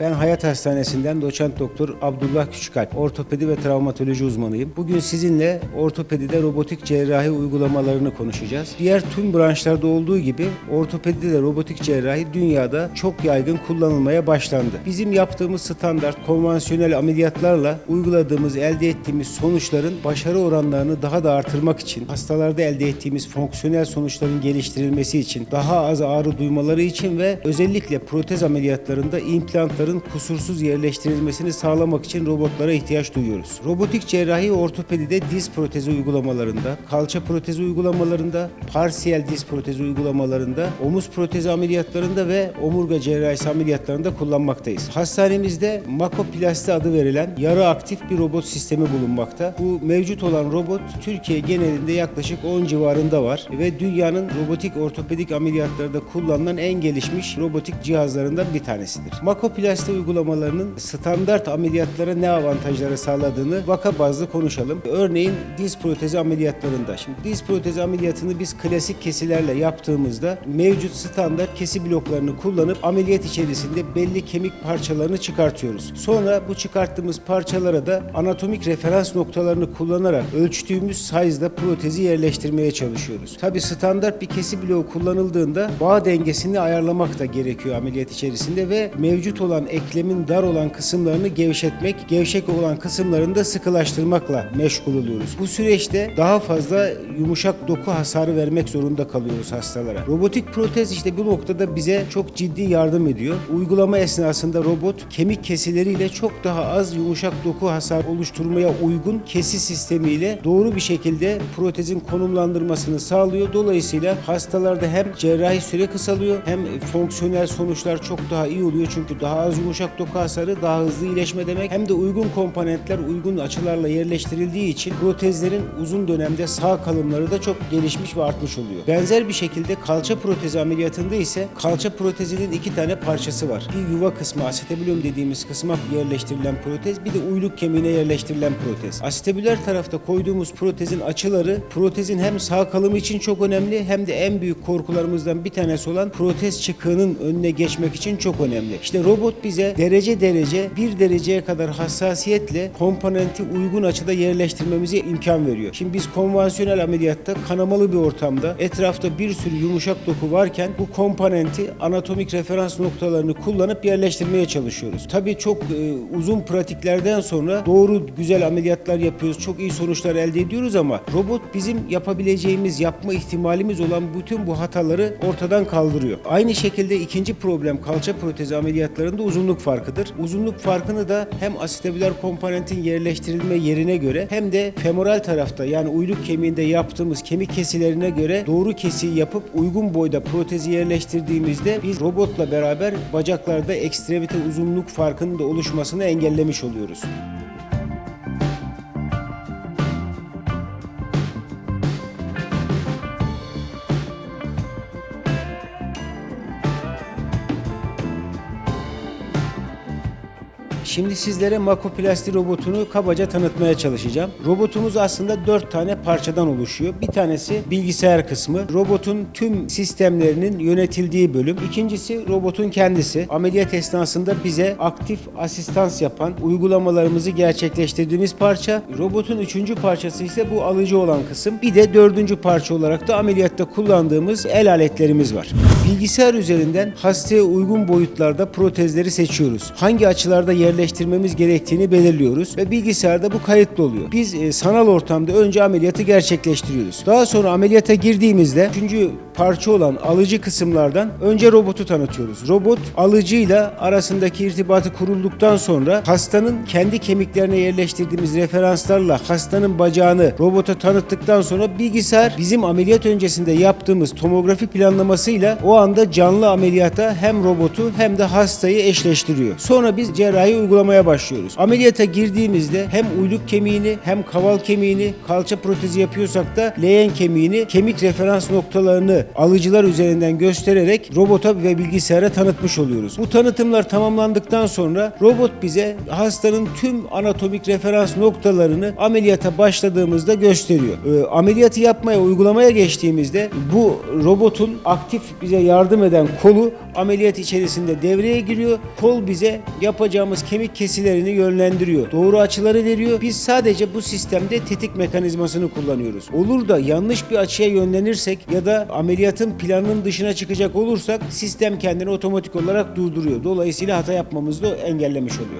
Ben Hayat Hastanesi'nden doçent doktor Abdullah Küçükalp, ortopedi ve travmatoloji uzmanıyım. Bugün sizinle ortopedide robotik cerrahi uygulamalarını konuşacağız. Diğer tüm branşlarda olduğu gibi ortopedide de robotik cerrahi dünyada çok yaygın kullanılmaya başlandı. Bizim yaptığımız standart konvansiyonel ameliyatlarla uyguladığımız, elde ettiğimiz sonuçların başarı oranlarını daha da artırmak için, hastalarda elde ettiğimiz fonksiyonel sonuçların geliştirilmesi için, daha az ağrı duymaları için ve özellikle protez ameliyatlarında implantların kusursuz yerleştirilmesini sağlamak için robotlara ihtiyaç duyuyoruz. Robotik cerrahi ortopedide diz protezi uygulamalarında, kalça protezi uygulamalarında, parsiyel diz protezi uygulamalarında, omuz protezi ameliyatlarında ve omurga cerrahisi ameliyatlarında kullanmaktayız. Hastanemizde Makoplasti adı verilen yarı aktif bir robot sistemi bulunmakta. Bu mevcut olan robot Türkiye genelinde yaklaşık 10 civarında var ve dünyanın robotik ortopedik ameliyatlarda kullanılan en gelişmiş robotik cihazlarından bir tanesidir. Makoplasti uygulamalarının standart ameliyatlara ne avantajları sağladığını vaka bazlı konuşalım. Örneğin diz protezi ameliyatlarında. Şimdi diz protezi ameliyatını biz klasik kesilerle yaptığımızda mevcut standart kesi bloklarını kullanıp ameliyat içerisinde belli kemik parçalarını çıkartıyoruz. Sonra bu çıkarttığımız parçalara da anatomik referans noktalarını kullanarak ölçtüğümüz size'da protezi yerleştirmeye çalışıyoruz. Tabi standart bir kesi bloğu kullanıldığında bağ dengesini ayarlamak da gerekiyor ameliyat içerisinde ve mevcut olan eklemin dar olan kısımlarını gevşetmek, gevşek olan kısımlarını da sıkılaştırmakla meşgul oluyoruz. Bu süreçte daha fazla yumuşak doku hasarı vermek zorunda kalıyoruz hastalara. Robotik protez işte bu noktada bize çok ciddi yardım ediyor. Uygulama esnasında robot kemik kesileriyle çok daha az yumuşak doku hasar oluşturmaya uygun kesi sistemiyle doğru bir şekilde protezin konumlandırmasını sağlıyor. Dolayısıyla hastalarda hem cerrahi süre kısalıyor hem fonksiyonel sonuçlar çok daha iyi oluyor. Çünkü daha az yumuşak doku hasarı daha hızlı iyileşme demek. Hem de uygun komponentler uygun açılarla yerleştirildiği için protezlerin uzun dönemde sağ kalımları da çok gelişmiş ve artmış oluyor. Benzer bir şekilde kalça protezi ameliyatında ise kalça protezinin iki tane parçası var. Bir yuva kısmı asetabulum dediğimiz kısma yerleştirilen protez bir de uyluk kemiğine yerleştirilen protez. Asetabüler tarafta koyduğumuz protezin açıları protezin hem sağ kalımı için çok önemli hem de en büyük korkularımızdan bir tanesi olan protez çıkığının önüne geçmek için çok önemli. İşte robot bize derece derece bir dereceye kadar hassasiyetle komponenti uygun açıda yerleştirmemize imkan veriyor. Şimdi biz konvansiyonel ameliyatta kanamalı bir ortamda etrafta bir sürü yumuşak doku varken bu komponenti anatomik referans noktalarını kullanıp yerleştirmeye çalışıyoruz. Tabii çok e, uzun pratiklerden sonra doğru güzel ameliyatlar yapıyoruz. Çok iyi sonuçlar elde ediyoruz ama robot bizim yapabileceğimiz, yapma ihtimalimiz olan bütün bu hataları ortadan kaldırıyor. Aynı şekilde ikinci problem kalça protezi ameliyatlarında uzunluk farkıdır. Uzunluk farkını da hem asetabüler komponentin yerleştirilme yerine göre hem de femoral tarafta yani uyluk kemiğinde yaptığımız kemik kesilerine göre doğru kesiyi yapıp uygun boyda protezi yerleştirdiğimizde biz robotla beraber bacaklarda ekstremite uzunluk farkının da oluşmasını engellemiş oluyoruz. Şimdi sizlere Makoplasti robotunu kabaca tanıtmaya çalışacağım. Robotumuz aslında dört tane parçadan oluşuyor. Bir tanesi bilgisayar kısmı. Robotun tüm sistemlerinin yönetildiği bölüm. İkincisi robotun kendisi. Ameliyat esnasında bize aktif asistans yapan uygulamalarımızı gerçekleştirdiğimiz parça. Robotun üçüncü parçası ise bu alıcı olan kısım. Bir de dördüncü parça olarak da ameliyatta kullandığımız el aletlerimiz var. Bilgisayar üzerinden hastaya uygun boyutlarda protezleri seçiyoruz. Hangi açılarda yerleştirmemiz gerektiğini belirliyoruz ve bilgisayarda bu kayıtlı oluyor. Biz e, sanal ortamda önce ameliyatı gerçekleştiriyoruz. Daha sonra ameliyata girdiğimizde üçüncü parça olan alıcı kısımlardan önce robotu tanıtıyoruz. Robot alıcıyla arasındaki irtibatı kurulduktan sonra hastanın kendi kemiklerine yerleştirdiğimiz referanslarla hastanın bacağını robota tanıttıktan sonra bilgisayar bizim ameliyat öncesinde yaptığımız tomografi planlamasıyla o anda canlı ameliyata hem robotu hem de hastayı eşleştiriyor. Sonra biz cerrahi uygulamaya başlıyoruz. Ameliyata girdiğimizde hem uyluk kemiğini hem kaval kemiğini kalça protezi yapıyorsak da leğen kemiğini kemik referans noktalarını alıcılar üzerinden göstererek robota ve bilgisayara tanıtmış oluyoruz. Bu tanıtımlar tamamlandıktan sonra robot bize hastanın tüm anatomik referans noktalarını ameliyata başladığımızda gösteriyor. Ee, ameliyatı yapmaya, uygulamaya geçtiğimizde bu robotun aktif bize yardım eden kolu ameliyat içerisinde devreye giriyor. Kol bize yapacağımız kemik kesilerini yönlendiriyor. Doğru açıları veriyor. Biz sadece bu sistemde tetik mekanizmasını kullanıyoruz. Olur da yanlış bir açıya yönlenirsek ya da ameliyatın planının dışına çıkacak olursak sistem kendini otomatik olarak durduruyor. Dolayısıyla hata yapmamızı da engellemiş oluyor.